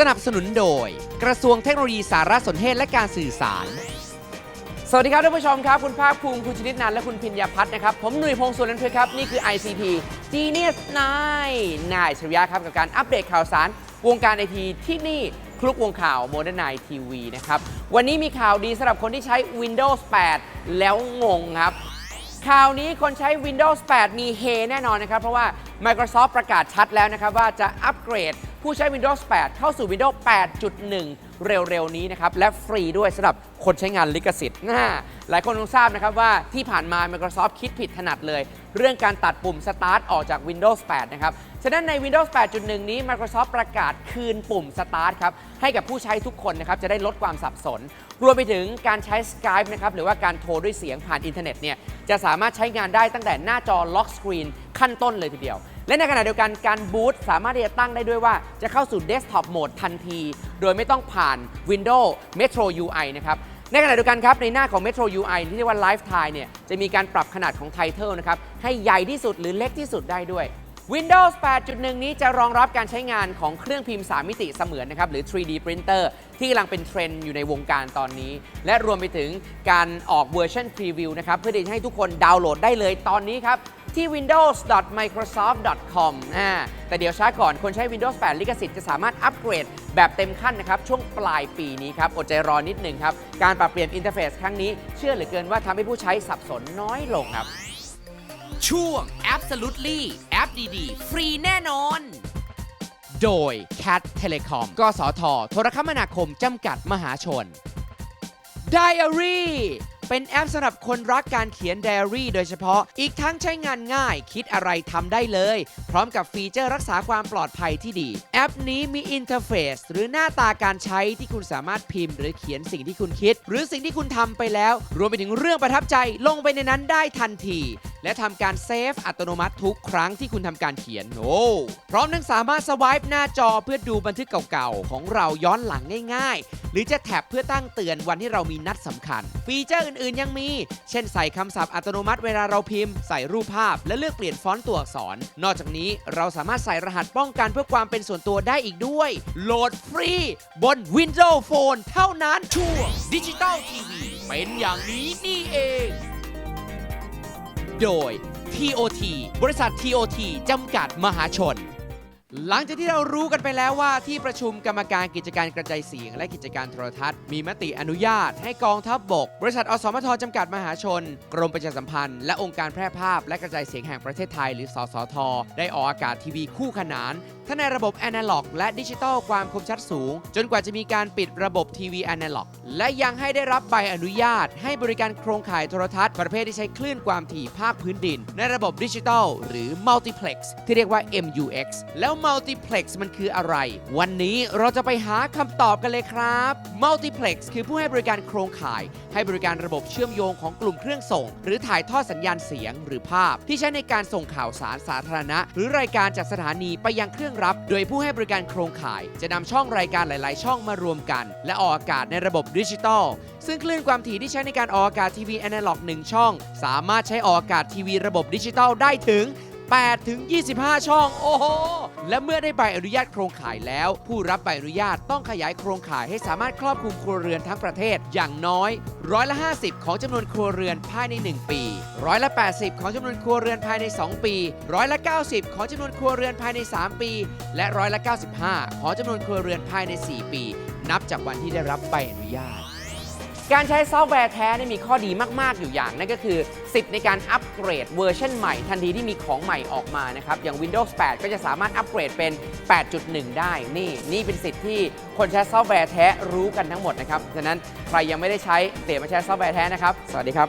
สนับสนุนโดย กระทรวงเทคโนโลยีสารสนเทศและการสื่อสาร สวัสดีครับท่านผู้ชมครับ คุณภาคภูมิคุณชนิดนันท์และคุณพิญญาพัฒน์นะครับ ผมหนุ่ยพงศ์สุวรรณพฤกษ์ครับ นี่คือ ICT Genius นายอัจฉริยะครับ กับการอัปเดตข่าวสาร วงการไอทีที่นี่คลุกวงข่าว Modern Night TV นะครับ วันนี้มีข่าวดีสำหรับคนที่ใช้ Windows 8 แล้วงงครับ ข่าวนี้คนใช้ Windows 8 มีเฮแน่นอนนะครับ เพราะว่า Microsoft ประกาศชัดแล้วนะครับ ว่าจะอัปเกรด ผู้ใช้ Windows 8 เข้าสู่ Windows 8.1 เร็วๆ นี้นะครับ และฟรีด้วยสำหรับคนใช้งานลิขสิทธิ์นะหลายคนคงทราบนะครับว่าที่ผ่านมา Microsoft คิดผิดถนัดเลย เรื่องการตัดปุ่ม Start ออกจาก Windows 8 นะครับ ฉะนั้นใน Windows 8.1 นี้ Microsoft ประกาศคืนปุ่ม Start ครับ ให้กับผู้ใช้ทุกคนนะครับ จะได้ลดความสับสน รวมไปถึงการใช้ Skype นะครับ หรือว่าการโทรด้วยเสียงผ่านอินเทอร์เน็ตเนี่ย จะสามารถใช้งานได้ตั้งแต่หน้าจอ Lock Screen ขั้นต้นเลยทีเดียว และในขณะเดียวกันการบูตสามารถที่จะตั้งได้ด้วยว่าจะเข้าสู่ Desktop Mode ทันที โดยไม่ต้องผ่าน Windows Metro UI นะครับในขณะเดียวกันครับ ในหน้าของ Metro UI ที่เรียกว่า Lifetime เนี่ยจะมีการปรับขนาดของ Title นะครับให้ใหญ่ที่สุดหรือเล็กที่สุดได้ด้วย Windows 8.1 นี้จะรองรับการใช้งานของเครื่องพิมพ์ 3 มิติเสมือนนะครับ หรือ 3D printer ที่กำลังเป็นเทรนด์อยู่ในวงการตอนนี้ และรวมไปถึงการออกเวอร์ชันพรีวิวนะครับ เพื่อที่จะให้ทุกคนดาวน์โหลดได้เลยตอนนี้ครับ ที่ windows.microsoft.com อ่าแต่เดี๋ยวช้าก่อนคนใช้ Windows 8 ลิขสิทธิ์จะสามารถอัปเกรดแบบเต็มขั้นนะครับ ช่วงปลายปีนี้ครับ อดใจรอนิดหนึ่งครับ การปรับเปลี่ยนอินเทอร์เฟซครั้งนี้เชื่อเหลือเกินว่าทำให้ผู้ใช้สับสนน้อยลงครับ ช่วง Absolutely แอปดีๆ ฟรีแน่นอน โดย Cat Telecom กสทโทรคมนาคมจำกัดมหาชน Diary เป็นแอปสำหรับคนรักการเขียนไดอารี่โดยเฉพาะ อีกทั้งใช้งานง่าย คิดอะไรทำได้เลย พร้อมกับฟีเจอร์รักษาความปลอดภัยที่ดี แอปนี้มีอินเทอร์เฟซหรือหน้าตาการใช้ที่คุณสามารถพิมพ์ หรือเขียนสิ่งที่คุณคิด หรือสิ่งที่คุณทำไปแล้ว รวมไปถึงเรื่องประทับใจลงไปในนั้นได้ทันที และทำการเซฟอัตโนมัติทุกครั้งที่คุณทำการเขียนโอ้พร้อมทั้งสามารถสวายหน้าจอเพื่อดูบันทึกเก่าๆ ของเราย้อนหลังง่ายๆ หรือจะแท็บเพื่อตั้งเตือนวันที่เรามีนัดสำคัญ ฟีเจอร์อื่นๆ ยังมี เช่นใส่คำศัพท์อัตโนมัติเวลาเราพิมพ์ ใส่รูปภาพ และเลือกเปลี่ยนฟอนต์ตัวอักษร นอกจากนี้เราสามารถใส่รหัสป้องกันเพื่อความเป็นส่วนตัวได้อีกด้วย โหลดฟรี บน Windows Phone เท่านั้นช่วงดิจิตอลทีวีเป็นอย่างนี้นี่ โดย TOT บริษัท TOT จำกัดมหาชน หลังจากที่เรารู้กันไปแล้วว่าที่ประชุมกรรมการกิจการกระจายเสียง และกิจการโทรทัศน์ มีมติอนุญาตให้กองทัพบบก บริษัทอสมทจำกัดมหาชน กรมประชาสัมพันธ์และองค์การแพร่ภาพ และกระจายเสียงแห่งประเทศไทย หรือสสท ได้ออกอากาศทีวีคู่ขนาน ทั้งในระบบแอนะล็อกและดิจิตอลความคมชัดสูง จนกว่าจะมีการปิดระบบทีวีแอนะล็อกและยังให้ได้รับใบอนุญาต ให้บริการโครงข่ายโทรทัศน์ ประเภทที่ใช้คลื่นความถี่ภาคพื้นดิน ในระบบดิจิตอลหรือ multiplex ที่เรียกว่า MUX แล้ว multiplex มันคืออะไร วันนี้เราจะไปหาคำตอบกันเลยครับ multiplex คือผู้ให้บริการโครงข่าย ให้บริการระบบเชื่อมโยงของกลุ่มเครื่องส่ง หรือถ่ายทอดสัญญาณเสียงหรือภาพ ที่ใช้ในการส่งข่าวสารสาธารณะ หรือรายการจากสถานีไปยังเครื่องรับ โดยผู้ให้บริการโครงข่าย จะนำช่องรายการหลาย ๆ ช่องมารวมกัน และออกอากาศในระบบดิจิตอลซึ่งคลื่นความถี่ที่ใช้ในการออกอากาศทีวีแอนะล็อก1ช่อง สามารถใช้ออกอากาศทีวีระบบดิจิตอลได้ถึง 8 ถึง 25 ช่อง โอ้โห และเมื่อได้ใบอนุญาตโครงข่ายแล้ว ผู้รับใบอนุญาตต้องขยายโครงข่ายให้สามารถครอบคลุมครัวเรือนทั้งประเทศอย่างน้อยร้อยละ 50 ของจำนวนครัวเรือนภายใน 1 ปีร้อยละ 80 ของจำนวนครัวเรือนภายใน 2 ปีร้อยละ 90 ของจำนวนครัวเรือนภายใน 3 ปี และร้อยละ 95 ของจำนวนครัวเรือนภายใน 4 ปี นับจากวันที่ได้รับใบอนุญาต การใช้ซอฟต์แวร์แท้เนี่ยมีข้อดีมาก ๆ อยู่อย่าง นั่นก็คือสิทธิ์ในการอัปเกรดเวอร์ชันใหม่ ทันทีที่มีของใหม่ออกมานะครับ อย่าง Windows 8 ก็จะสามารถอัปเกรดเป็น 8.1 ได้ นี่ นี่เป็นสิทธิ์ที่คนใช้ซอฟต์แวร์แท้รู้กันทั้งหมดนะครับ ฉะนั้นใครยังไม่ได้ใช้เตรียมมาใช้ซอฟต์แวร์แท้นะครับ สวัสดีครับ